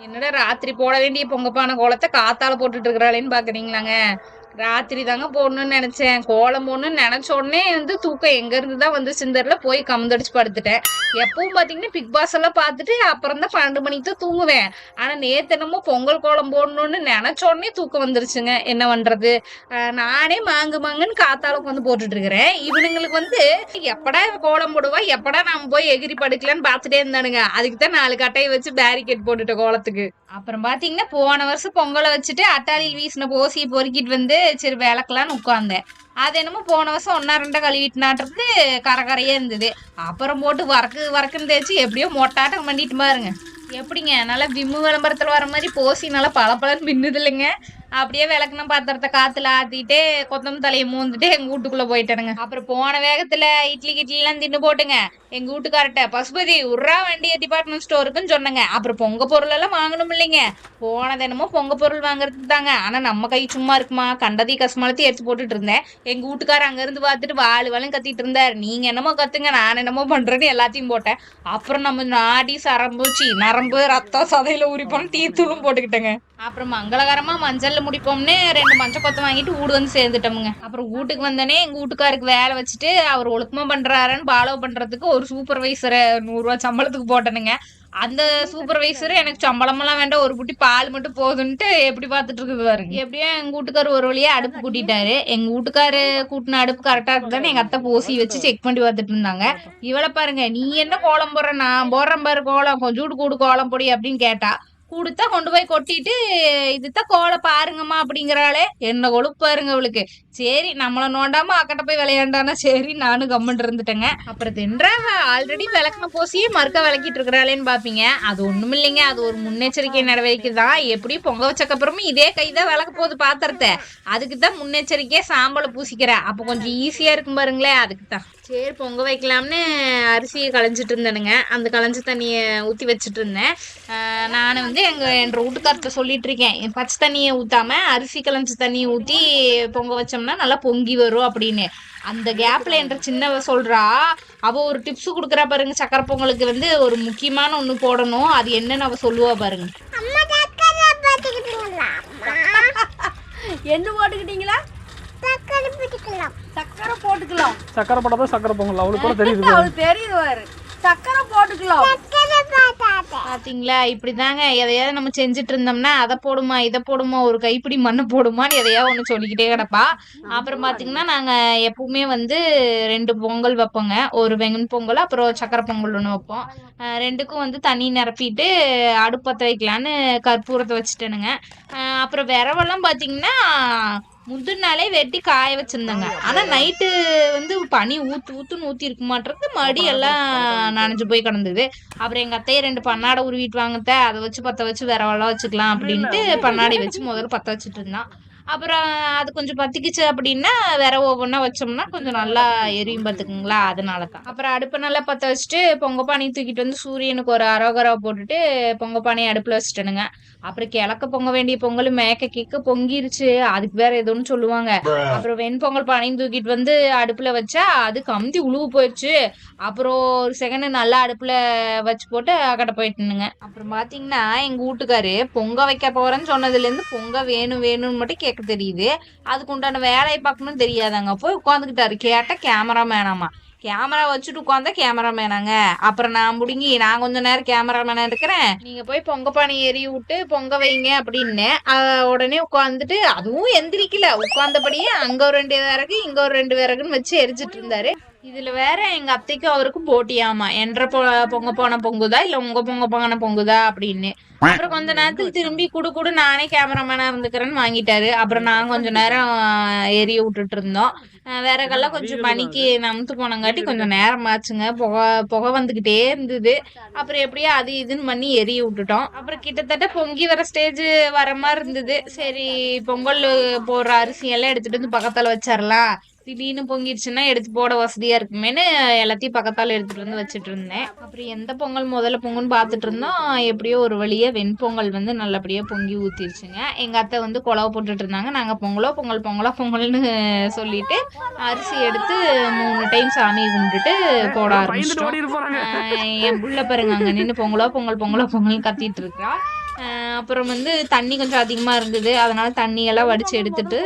என்னடா ராத்திரி போட வேண்டிய பொங்கப்பான கோலத்தை காத்தால போட்டுட்டு இருக்கிறாளேன்னு பாக்குறீங்களாங்க? ராத்திரி தாங்க போடணும்னு நினைச்சேன். கோலம் போடணும்னு நினைச்ச உடனே வந்து தூக்கம் எங்க இருந்து தான் வந்து சிந்தர்ல போய் கமுந்தடிச்சு படுத்துட்டேன். எப்பவும் பாத்தீங்கன்னா பிக் பாஸ் எல்லாம் பார்த்துட்டு அப்புறம் தான் பன்னெண்டு மணிக்கு தான் தூங்குவேன். ஆனா நேத்து என்னமோ பொங்கல் கோலம் போடணும்னு நினைச்ச உடனே தூக்கம் வந்துருச்சுங்க. என்ன பண்றது? நானே மாங்கு மாங்குன்னு காத்தால வந்து போட்டுட்டு இருக்கிறேன். இவனுங்களுக்கு வந்து எப்படா கோலம் போடுவா? எப்படா நாம போய் எகிரி படுக்கலான்னு பார்த்துட்டே இருந்தானுங்க. அதுக்கு தான் நாலு கட்டையை வச்சு பேரிகேட் போட்டுட்ட கோலத்துக்கு. அப்புறம் பாத்தீங்கன்னா போன வருஷம் பொங்கலை வச்சுட்டு அட்டாளியில் வீசின போசியை பொறுக்கிட்டு வந்து சரி விளக்கலான்னு உட்காந்தேன் அது என்னமோ போன வருஷம் ஒன்னா ரெண்டா கழுவிட்டுனாட்டுறது கரகரையே இருந்தது. அப்புறம் போட்டு வரக்கு வரக்குன்னு தேய்ச்சி எப்படியோ மொட்டாட்டம் பண்ணிட்டு பாருங்க. எப்படிங்க? நல்லா விம்மு விளம்பரத்தில் வர மாதிரி போசி நல்லா பளபளன்னு மின்னுது இல்லைங்க? அப்படியே விளக்குன பாத்திரத்தை காத்துல ஆத்திட்டு கொத்தம் தலையை மூந்துட்டு எங்க வீட்டுக்குள்ள போயிட்டானுங்க. அப்புறம் போன வேகத்துல இட்லி கிட்லி எல்லாம் தின்னு போட்டுங்க. எங்க வீட்டுக்கார்ட்ட பசுபதி உர்ரா வண்டிய டிபார்ட்மெண்ட் ஸ்டோருக்குன்னு சொன்னங்க. அப்புறம் பொங்க பொருள் எல்லாம் வாங்கணும் இல்லைங்க. போனது என்னமோ பொங்க பொருள் வாங்குறதுக்கு தாங்க. ஆனா நம்ம கை சும்மா இருக்குமா? கண்டதி கசமாலத்தி எடுத்து போட்டுட்டு இருந்தேன். எங்க வீட்டுக்காரர் அங்க இருந்து பார்த்துட்டு வாழு வாழும் கத்திட்டு இருந்தாரு. நீங்க என்னமோ கத்துங்க நான் என்னமோ பண்றேன்னு எல்லாத்தையும் போட்டேன். அப்புறம் நம்ம நாடி சரம்பூச்சி நரம்பு ரத்தம் சதையில உரிப்போம் தீத்தூளும் போட்டுக்கிட்டேங்க. அப்புறம் மங்களகரமா முடிப்போம்னு ரெண்டு மஞ்சள் கொத்த வாங்கிட்டு வீடு வந்து சேர்ந்துட்டோமுங்க. அப்புறம் வீட்டுக்கு வந்தோடனே எங்கள் வீட்டுக்காருக்கு வேலை வச்சுட்டு அவர் ஒழுக்கமாக பண்ணுறாருன்னு ஃபாலோ பண்ணுறதுக்கு ஒரு சூப்பர்வைசரை நூறுரூவா சம்பளத்துக்கு போட்டனுங்க. அந்த சூப்பர்வைசர் எனக்கு சம்பளமெல்லாம் வேண்டாம் ஒரு குட்டி பால் மட்டும் போதுன்ட்டு எப்படி பார்த்துட்டு இருக்குது பாருங்க. எப்படியோ எங்கள் வீட்டுக்கார் ஒரு வழியாக அடுப்பு கூட்டிட்டாரு. எங்கள் வீட்டுக்காரு கூட்டின அடுப்பு கரெக்டாக இருக்குதான்னு எங்கள் அத்தை பூசி வச்சு செக் பண்ணி பார்த்துட்டு இருந்தாங்க. இவளை பாருங்க நீ என்ன கோலம் போடுற? நான் போடுறேன் பாரு கோலம். கொஞ்சோண்டு கூடு கோலம் பொடி அப்படின்னு கேட்டா. கொடுத்தா கொண்டு போய் கொட்டிட்டு இதுதான் கோலை பாருங்கம்மா அப்படிங்கிறாளே. என்ன கொழுப்பு பாருங்க அவளுக்கு சரி நம்மள நோண்டாம அக்கட்ட போய் விளையாண்டானா? சரி நானும் கம்மன் இருந்துட்டேங்க. அப்புறம் தின்றாவ ஆல்ரெடி விளக்கின போசியே மறுக்க விளக்கிட்டு இருக்கிறாளேன்னு பாப்பீங்க. அது ஒண்ணும் இல்லைங்க. அது ஒரு முன்னெச்சரிக்கை நடவடிக்கை தான். எப்படி பொங்க வச்சக்கப்புறமும் இதே கை தான் விளக்க போகுது பாத்திரத்தை. அதுக்கு தான் முன்னெச்சரிக்கையா சாம்பலை பூசிக்கிறேன் அப்போ கொஞ்சம் ஈஸியா இருக்கும் பாருங்களேன் அதுக்கு தான். சரி பொங்க வைக்கலாம்னு அரிசியை களைஞ்சிட்டு இருந்தேனுங்க. அந்த களைஞ்ச தண்ணியை ஊற்றி வச்சுட்டு இருந்தேன். நான் வந்து எங்கள் என் வீட்டுக்கார்ட்ட சொல்லிட்டு இருக்கேன் என் பச்சை தண்ணியை ஊற்றாம அரிசி களைஞ்ச தண்ணியை ஊற்றி பொங்க வச்சோம்னா நல்லா பொங்கி வரும் அப்படின்னு. அந்த கேப்ல என்ற சின்னவ சொல்றா அவ ஒரு டிப்ஸ் கொடுக்குறா பாருங்க சக்கரை பொங்கலுக்கு வந்து ஒரு முக்கியமான ஒன்று போடணும். அது என்னன்னு அவ சொல்லுவா பாருங்க. அம்மா சக்கரை போட்டுக்கிட்டீங்களா? என்ன போட்டுக்கிட்டீங்களா? சக்கரை போட்டுக்கலாம். சக்கரை போட்டுக்கலாம். சக்கரை போட்டால் தான் சக்கரை பொங்கல். அவளுக்கு கூட தெரியுது அவளுக்கு தெரியுது பாரு. சக்கரை போட்டுக்கலாம். பாத்தீங்களா? இப்படிதாங்க. எதையாவது நம்ம செஞ்சுட்டு இருந்தோம்னா அதை போடுமா இதை போடுமா ஒரு கைப்பிடி மண்ணை போடுமான்னு எதையாவது ஒன்று சொல்லிக்கிட்டே கிடப்பா. அப்புறம் பாத்தீங்கன்னா நாங்க எப்பவுமே வந்து ரெண்டு பொங்கல் வைப்போங்க. ஒரு வெங்கன் பொங்கல் அப்புறம் சக்கரை பொங்கல் ஒன்று வைப்போம். ரெண்டுக்கும் வந்து தண்ணி நிரப்பிட்டு அடுப்பத்த பற்ற வைக்கலான்னு கற்பூரத்தை வச்சுட்டேனுங்க. அப்புறம் விரவெல்லாம் பாத்தீங்கன்னா முந்தின நாளே வெட்டி காய வச்சிருந்தாங்க. ஆனா நைட்டு வந்து பனி ஊத்து ஊத்துன்னு ஊத்தி இருக்க மாட்டிருக்கு மடி எல்லாம் நனைஞ்சு போய் கிடந்தது. அப்புறம் எங்க அத்தையை ரெண்டு பன்னாடை உருவிட்டு வாங்கத்த அதை வச்சு பத்த வச்சு விரவெல்லாம் வச்சுக்கலாம் அப்படின்ட்டு பன்னாடை வச்சு முதல்ல பத்த வச்சுட்டு இருந்தான். அப்புறம் அது கொஞ்சம் பத்திக்குச்சு அப்படின்னா வேற ஒவ்வொன்றா வச்சோம்னா கொஞ்சம் நல்லா எரியும் பார்த்துக்குங்களா அதனால தான் அப்புறம் அடுப்பை நல்லா பற்ற வச்சுட்டு பொங்க பானை தூக்கிட்டு வந்து சூரியனுக்கு ஒரு அரோகரா போட்டுட்டு பொங்க பானையை அடுப்பில் வச்சுட்டேனுங்க. அப்புறம் கிழக்க பொங்க வேண்டிய பொங்கல் மேக்க கிக்க பொங்கிருச்சு. அதுக்கு வேற ஏதோன்னு சொல்லுவாங்க. அப்புறம் வெண்பொங்கல் பானையும் தூக்கிட்டு வந்து அடுப்புல வச்சா அது கமுத்தி உழுவு போயிடுச்சு அப்புறம் ஒரு செகண்ட் நல்லா அடுப்புல வச்சு போட்டு அக்கட்ட போயிட்டுனுங்க. அப்புறம் பாத்தீங்கன்னா எங்க வீட்டுக்காரு பொங்க வைக்க போறேன்னு சொன்னதுல இருந்து பொங்க வேணும் வேணும்னு மட்டும் கேட்க தெரியுது. அதுக்கு உண்டான வேலையை பார்க்கணும்னு தெரியாதாங்க போய் உட்காந்துக்கிட்டாரு. கேட்டால் கேமரா மேனாமா கேமரா வச்சுட்டு உட்காந்தா கேமரா மேனாங்க அப்புறம் நான் முடுங்கி நான் கொஞ்ச நேரம் கேமரா மேனா இருக்கிறேன். நீங்க போய் பொங்க பானை எரி விட்டு பொங்க வைங்க அப்படின்னு உடனே உட்காந்துட்டு அதுவும் எந்திரிக்கல. உட்காந்தபடியே அங்க ஒரு ரெண்டு விறகு இங்க ஒரு ரெண்டு விறகுன்னு வச்சு எரிச்சிட்டு இருந்தாரு. இதுல வேற எங்க அத்தைக்கும் அவருக்கும் போட்டியாமா. என்ற பொ பொங்க போன பொங்குதா? இல்ல உங்க பொங்க போன பொங்குதா? அப்படின்னு. அப்புறம் கொஞ்ச நேரத்துக்கு திரும்பி குடு குடு நானே கேமராமேனா இருந்துக்கிறேன்னு வாங்கிட்டாரு. அப்புறம் நான் கொஞ்ச நேரம் எரிய விட்டுட்டு இருந்தோம். விறகெல்லாம் கொஞ்சம் பனிக்கு நமுத்து போனங்காட்டி கொஞ்சம் நேரம் ஆச்சுங்க. புகை புகை வந்துகிட்டே இருந்தது. அப்புறம் எப்படியோ அது இதுன்னு பண்ணி எரிய விட்டுட்டோம். அப்புறம் கிட்டத்தட்ட பொங்கி வர ஸ்டேஜ் வர மாதிரி இருந்தது. சரி பொங்கல் போடுற அரிசி எல்லாம் எடுத்துட்டு வந்து பக்கத்துல வச்சிடலாம் திடீர்னு பொங்கிடுச்சுன்னா எடுத்து போட வசதியா இருக்குமேன்னு எல்லாத்தையும் பக்கத்தால எடுத்துட்டு வந்து வச்சுட்டு இருந்தேன் அப்புறம் எந்த பொங்கல் முதல்ல பொங்கல்னு பார்த்துட்டு இருந்தோம் எப்படியோ ஒரு வழியா வெண்பொங்கல் வந்து நல்லபடியா பொங்கி ஊத்திருச்சுங்க. எங்க அத்தை வந்து குழவை போட்டுட்டு இருந்தாங்க நாங்க பொங்கலோ பொங்கல் பொங்கலோ பொங்கல்னு சொல்லிட்டு அரிசி எடுத்து மூணு டைம் சாமி கும்பிட்டுட்டு போட ஆரம்பிச்சிட்டோம். என் புள்ள பாருங்க அங்க நின்று பொங்கலோ பொங்கல் பொங்கலோ பொங்கல் கத்திட்டு இருக்கா அப்புறம் வந்து தண்ணி கொஞ்சம் அதிகமாக இருந்தது. அதனால் தண்ணியெல்லாம் வடித்து எடுத்துட்டு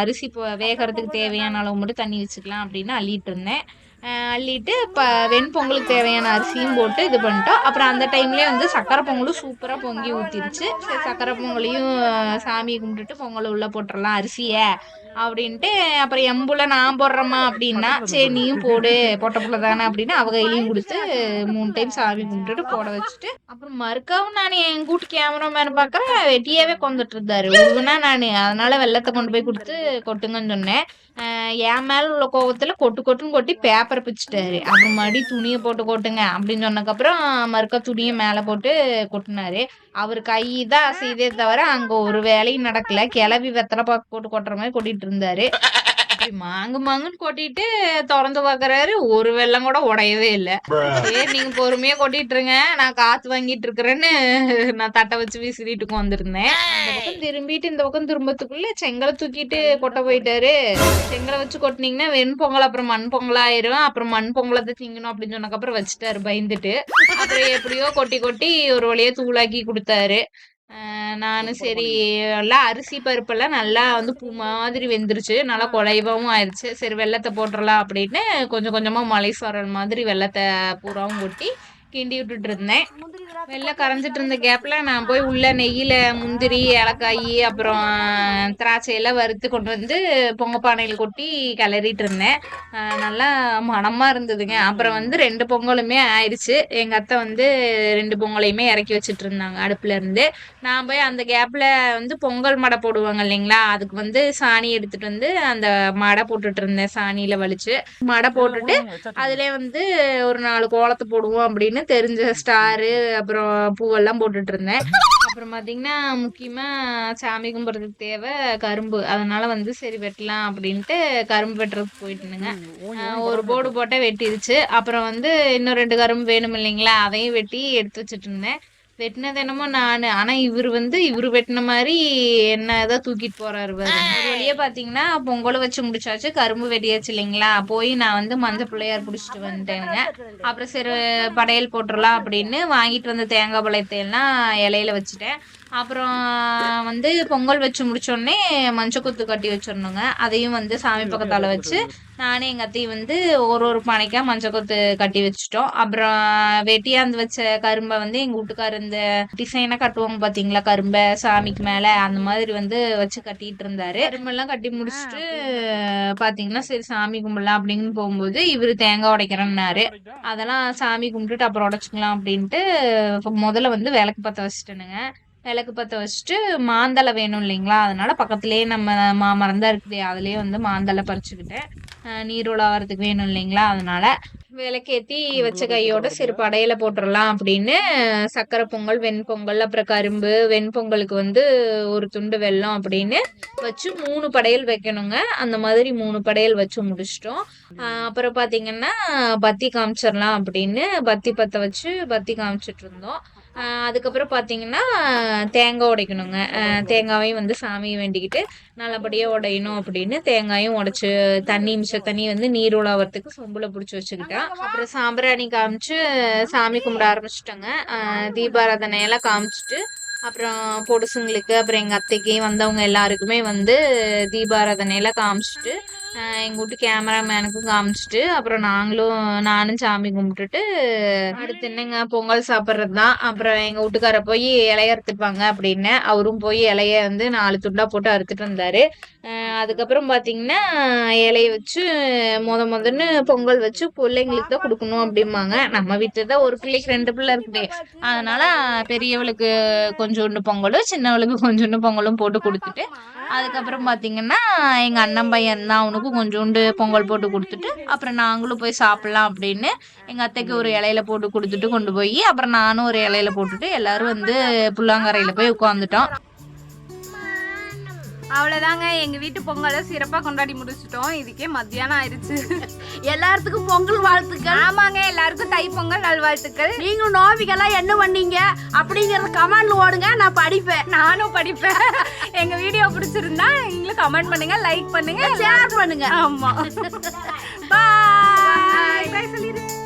அரிசி வேகறதுக்கு தேவையான அளவு மட்டும் தண்ணி வச்சுக்கலாம் அப்படின்னு அள்ளிட்டு இருந்தேன். அள்ளிட்டு இப்போ வெண்பொங்கலுக்கு தேவையான அரிசியும் போட்டு இது பண்ணிட்டோம். அப்புறம் அந்த டைம்லேயே வந்து சக்கரை பொங்கலும் சூப்பராக பொங்கி ஊற்றிருச்சு சரி சக்கரை பொங்கலையும் சாமி சாமியை கும்பிட்டுட்டு பொங்கலை உள்ளே போட்டுடலாம் அரிசியை அப்படின்ட்டு அப்புறம் எம்புல நான் போடுறேம்மா அப்படின்னா சரி நீயும் போடு பொட்டை புள்ள தானே அப்படின்னு அவ கையிலையும் கொடுத்து மூணு டைம் சாமி கும்பிட்டுட்டு போட வச்சுட்டு அப்புறம் மறுக்கவும் நான் என் கூட்டு கேமராமேன் பார்க்குறேன். வெட்டியாவே கொண்டுட்டு இருந்தாரு. ஒழுங்குனா நான். அதனால வெள்ளத்தை கொண்டு போய் கொடுத்து கொட்டுங்கன்னு சொன்னேன். என் மேல உள்ள கோவத்துல கொட்டு கொட்டுன்னு கொட்டி பேப்பர் பிச்சுட்டாரு. அப்புறம் மறுபடி துணியை போட்டு கொட்டுங்க அப்படின்னு சொன்னதுக்கப்புறம் மறுக்க துணியை மேலே போட்டு கொட்டினாரு. அவர் கை தான் செய்தே தவிர அங்க ஒரு வேலையும் நடக்கல. கிளவி வெத்தலை பாக்கு போட்டு கொட்டுற மாதிரி கொட்டிட்டு இருந்தாரு. மாங்கு மாங்குன்னு கொட்டிட்டு திறந்து பாக்குறாரு. ஒரு வெள்ளம் கூட உடையவே இல்லை. சரி நீங்க பொறுமையா கொட்டிட்டு இருங்க நான் காத்து வாங்கிட்டு இருக்கிறேன்னு நான் தட்டை வச்சு வீசிட்டு வந்திருந்தேன் இந்த பக்கம் திரும்பிட்டு இந்த பக்கம் திரும்பத்துக்குள்ள செங்கலை தூக்கிட்டு கொட்ட போயிட்டாரு. செங்கலை வச்சு கொட்டினீங்கன்னா வெண்பொங்கல் அப்புறம் மண் பொங்கல் ஆயிரும். அப்புறம் மண் பொங்கலத்தை திங்கணும் அப்படின்னு சொன்னக்கப்புறம் வச்சுட்டாரு பயந்துட்டு. அப்புறம் எப்படியோ கொட்டி கொட்டி ஒரு வழியா தூளாக்கி கொடுத்தாரு. நானும் சரி எல்லாம் அரிசி பருப்பெல்லாம் நல்லா வந்து பூ மாதிரி வெந்துருச்சு. நல்லா குழைவாவும் ஆயிடுச்சு சரி வெள்ளத்தை போட்டுறலாம் அப்படின்னு கொஞ்சம் கொஞ்சமா மலை சாரல் மாதிரி வெள்ளத்தை பூராவும் கொட்டி கிண்டி விட்டுட்டு இருந்தேன் வெள்ளம் கரைஞ்சிட்டு இருந்த கேப்ல நான் போய் உள்ள நெய்யில முந்திரி ஏலக்காய் அப்புறம் திராட்சை எல்லாம் வறுத்து கொண்டு வந்து பொங்க பானையில் கொட்டி கிளறிட்டு இருந்தேன் நல்லா மணமா இருந்ததுங்க. அப்புறம் வந்து ரெண்டு பொங்கலுமே ஆயிடுச்சு எங்க அத்தை வந்து ரெண்டு பொங்கலையுமே இறக்கி வச்சிட்டு இருந்தாங்க அடுப்புல இருந்து நான் போய் அந்த கேப்ல வந்து பொங்கல் மடை போடுவாங்க இல்லைங்களா அதுக்கு வந்து சாணி எடுத்துட்டு வந்து அந்த மடை போட்டுட்டு இருந்தேன் சாணியில வலிச்சு. மடை போட்டுட்டு அதுல வந்து ஒரு நாலு கோலத்தை போடுவோம் அப்படின்னு தெரிஞ்ச ஸ்டாரு அப்புறம் பூவெல்லாம் போட்டுட்டு இருந்தேன் அப்புறம் பாத்தீங்கன்னா முக்கியமா சாமி கும்பிட்றதுக்கு தேவை கரும்பு. அதனால வந்து சரி வெட்டலாம் அப்படின்ட்டு கரும்பு வெட்டுறதுக்கு போயிட்டு இருந்தேங்க ஆஹ் ஒரு போர்டு போட்டால் வெட்டிருச்சு. அப்புறம் வந்து இன்னும் ரெண்டு கரும்பு வேணும் இல்லைங்களா? அதையும் வெட்டி எடுத்து வச்சுட்டு இருந்தேன் வெட்டினது என்னமோ நான். ஆனா இவர் வந்து இவர் வெட்டின மாதிரி என்ன தான் தூக்கிட்டு போறாரு வெளியே ஒரு பாத்தீங்கன்னா பொங்கல் வச்சு முடிச்சாச்சு. கரும்பு வெட்டியாச்சு இல்லைங்களா? போய் நான் வந்து மஞ்சள் பிள்ளையார் பிடிச்சிட்டு வந்துட்டேனுங்க அப்புறம் சரி படையல் போட்டுடலாம் அப்படின்னு வாங்கிட்டு வந்த தேங்காய் பழையத்தையெல்லாம் இலையில வச்சுட்டேன். அப்புறம் வந்து பொங்கல் வச்சு முடிச்சோடனே மஞ்சள் கொத்து கட்டி வச்சிடணுங்க. அதையும் வந்து சாமி பக்கத்தால வச்சு நானும் எங்கள் அத்தையும் வந்து ஒரு ஒரு பானைக்காக மஞ்சள் கொத்து கட்டி வச்சுட்டோம். அப்புறம் வெட்டியாந்து வச்ச கரும்பை வந்து எங்கள் வீட்டுக்கார் இந்த டிசைனாக கட்டுவாங்க பார்த்தீங்களா கரும்பை சாமிக்கு மேலே அந்த மாதிரி வந்து வச்சு கட்டிட்டு இருந்தாரு. கரும்பெல்லாம் கட்டி முடிச்சுட்டு பார்த்தீங்கன்னா சரி சாமி கும்பிடலாம் அப்படின்னு போகும்போது இவர் தேங்காய் உடைக்கிறேன்னாரு. அதெல்லாம் சாமி கும்பிட்டுட்டு அப்புறம் உடைச்சிக்கலாம் அப்படின்ட்டு முதல்ல வந்து விளக்கு பற்ற வச்சுட்டேனுங்க. விளக்கு பற்ற வச்சுட்டு மாந்தலை வேணும் இல்லைங்களா? அதனால பக்கத்துலேயே நம்ம மாமரம் தான் இருக்குது. அதுலேயே வந்து மாந்தலை பறிச்சுக்கிட்டேன். அஹ் நீர் வேணும் இல்லைங்களா? அதனால விளக்கேத்தி வச்ச கையோட சரி படையில போட்டுடலாம் அப்படின்னு சக்கரை பொங்கல் வெண்பொங்கல் அப்புறம் கரும்பு வெண்பொங்கலுக்கு வந்து ஒரு துண்டு வெல்லம் அப்படின்னு வச்சு மூணு படையல் வைக்கணுங்க. அந்த மாதிரி மூணு படையல் வச்சு முடிச்சிட்டோம். அப்புறம் பார்த்தீங்கன்னா பத்தி காமிச்சிடலாம் அப்படின்னு பத்தி பற்ற வச்சு பத்தி காமிச்சிட்டு இருந்தோம். அதுக்கப்புறம் பார்த்தீங்கன்னா தேங்காய் உடைக்கணுங்க. ஆஹ் தேங்காவையும் வந்து சாமியை வேண்டிக்கிட்டு நல்லபடியாக உடையணும் அப்படின்னு தேங்காயும் உடைச்சு தண்ணி மிச்ச தண்ணி வந்து நீர் உலாவறதுக்கு சொம்புல பிடிச்சி வச்சுக்கிட்டேன் அப்புறம் சாம்பிராணி காமிச்சு சாமி கும்பிட ஆரம்பிச்சிட்டோங்க. தீபாராதனை எல்லாம் காமிச்சிட்டு அப்புறம் பொடுசுங்களுக்கு அப்புறம் எங்கள் அத்தைக்கு வந்தவங்க எல்லாருக்குமே வந்து தீபாராதனையெல்லாம் காமிச்சிட்டு எங்கள் வீட்டு கேமராமேனுக்கும் காமிச்சிட்டு அப்புறம் நாங்களும் நானும் சாமி கும்பிட்டுட்டு அடுத்து என்னங்க? பொங்கல் சாப்பிட்றது தான் அப்புறம் எங்க வீட்டுக்கார போய் இலைய அறுத்துப்பாங்க அப்படின்னு அவரும் போய் இலைய வந்து நாலு துண்டா போட்டு அறுத்துட்டு வந்தாரு. அதுக்கப்புறம் பாத்தீங்கன்னா இலைய வச்சு முத முதன்னு பொங்கல் வச்சு பிள்ளைங்களுக்கு தான் கொடுக்கணும் அப்படிம்பாங்க. நம்ம வீட்டுல தான் ஒரு பிள்ளைக்கு ரெண்டு பிள்ளை இருக்குது. அதனால பெரியவளுக்கு கொஞ்சோண்டு பொங்கலும் சின்னவளுக்கு கொஞ்சோண்டு பொங்கலும் போட்டு கொடுத்துட்டு அதுக்கப்புறம் பாத்தீங்கன்னா எங்க அண்ணன் பையன் தான் அவனுக்கு அவனுக்கும் கொஞ்சோண்டு பொங்கல் போட்டு கொடுத்துட்டு அப்புறம் நாங்களும் போய் சாப்பிடலாம் அப்படின்னு எங்க அத்தைக்கு ஒரு இலையில போட்டு கொடுத்துட்டு கொண்டு போய் அப்புறம் நானும் ஒரு இலையில போட்டுட்டு எல்லாரும் வந்து புல்லாங்கரையில போய் உட்காந்துட்டோம் அவ்வளோதாங்க எங்கள் வீட்டு பொங்கலை சிறப்பாக கொண்டாடி முடிச்சிட்டோம். இதுக்கே மத்தியானம் ஆயிடுச்சு. எல்லாத்துக்கும் பொங்கல் வாழ்த்துக்கள். ஆமாங்க. எல்லாருக்கும் தை பொங்கல் நல்வாழ்த்துக்கள். நீங்களும் நோவிக்கெல்லாம் என்ன பண்ணீங்க? அப்படிங்கறத கமெண்ட்ல ஓடுங்க நான் படிப்பேன். நானும் படிப்பேன். எங்க வீடியோ பிடிச்சிருந்தா நீங்களும் கமெண்ட் பண்ணுங்க லைக் பண்ணுங்க. ஷேர் பண்ணுங்க. ஆமா. பாய் சொல்லிடு